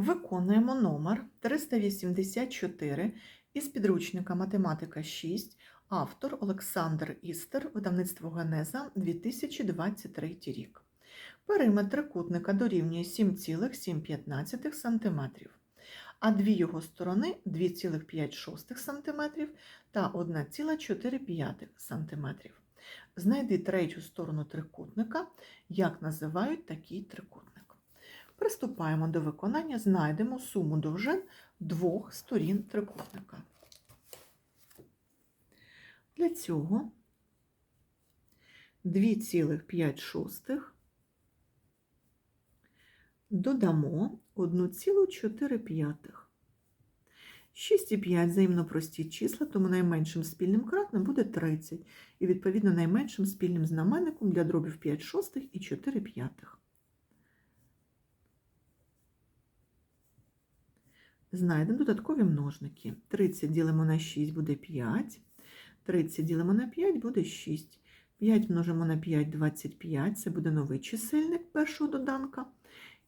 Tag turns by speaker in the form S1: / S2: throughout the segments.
S1: Виконуємо номер 384 із підручника Математика 6, автор Олександр Істер, видавництво Генеза 2023 рік. Периметр трикутника дорівнює 7,715 см, а дві його сторони 2,5 см та 1,4 см. Знайди третю сторону трикутника, як називають такий трикутник. Приступаємо до виконання, знайдемо суму довжин двох сторін трикутника. Для цього 2,5 додамо 1,4. 6,5 взаємно прості числа, тому найменшим спільним кратним буде 30, і, відповідно, найменшим спільним знаменником для дробів 5 шостих і 4 п'ятих. Знайдемо додаткові множники. 30 ділимо на 6 буде 5. 30 ділимо на 5 буде 6. 5 множимо на 5 25. Це буде новий чисельник першого доданка.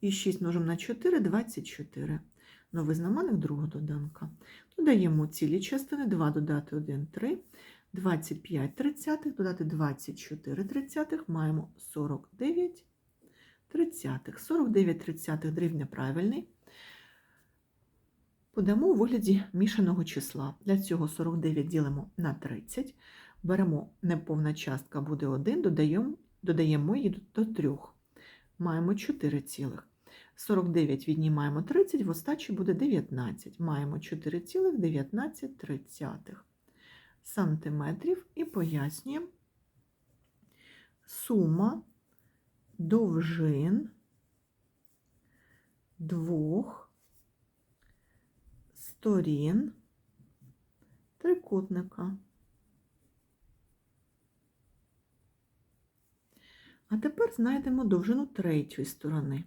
S1: І 6 множимо на 4 24. Новий знаменник другого доданка. Додаємо цілі частини 2 додати 1 3. 25 тридцятих, додати 24 тридцятих, маємо 49 тридцятих. 49 тридцятих дрібня правильний подамо у вигляді мішаного числа. Для цього 49 ділимо на 30, беремо неповна частка буде 1, додаємо, додаємо її до 3. Маємо 4 цілих. 49 віднімаємо 30, в остачі буде 19. Маємо 4,19 сантиметрів і пояснюємо сума довжин двох сторін трикутника. А тепер знайдемо довжину третьої сторони.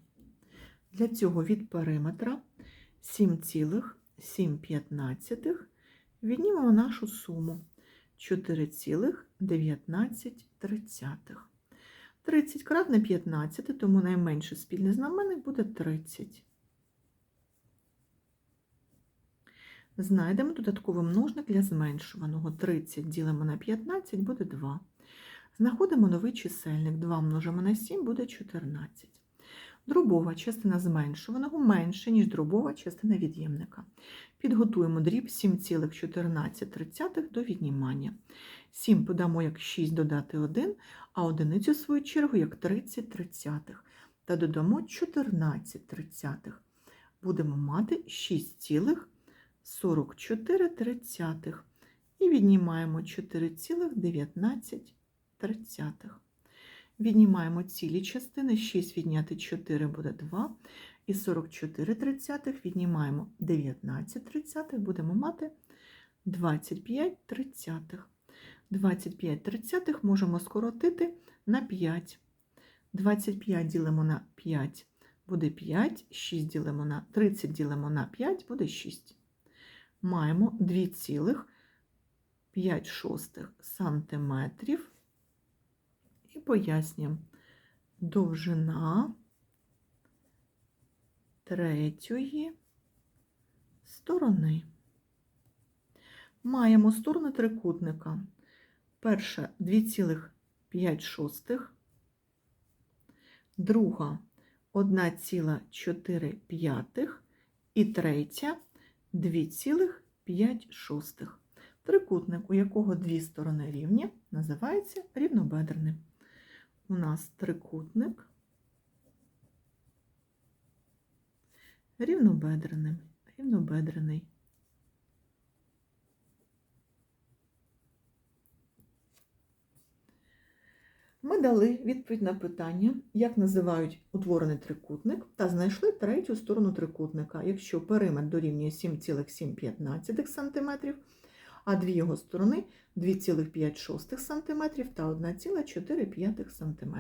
S1: Для цього від периметра 7,715 віднімемо нашу суму 4,19. 30 кратне 15, тому найменший спільний знаменник буде 30. Знайдемо додатковий множник для зменшуваного. 30 ділимо на 15 буде 2. Знаходимо новий чисельник. 2 множимо на 7 буде 14. Дробова частина зменшуваного менше, ніж дробова частина від'ємника. Підготуємо дріб 7,14 до віднімання. 7 подамо як 6 додати 1, а одиницю в свою чергу як 30 тридцятих. Та додамо 14 тридцятих. Будемо мати 6, 44 тридцятих і віднімаємо 4,19. Віднімаємо цілі частини, 6 відняти 4 буде 2, і 44 тридцятих віднімаємо 19 тридцятих, будемо мати 25 тридцятих. 25 тридцятих можемо скоротити на 5. 25 ділимо на 5 буде 5, 6 ділимо на 30 ділимо на 5 буде 6 маємо 2,5 сантиметрів і пояснюємо довжина третьої сторони. Маємо сторони трикутника. Перша 2,5, друга 1,4 і третя 2,5. Трикутник, у якого дві сторони рівні, називається рівнобедреним. У нас трикутник рівнобедрений, рівнобедрений. Ми дали відповідь на питання, як називають утворений трикутник, та знайшли третю сторону трикутника, якщо периметр дорівнює 7,715 см, а дві його сторони 2,56 см та 1,45 см.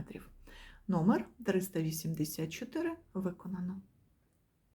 S1: Номер 384 виконано.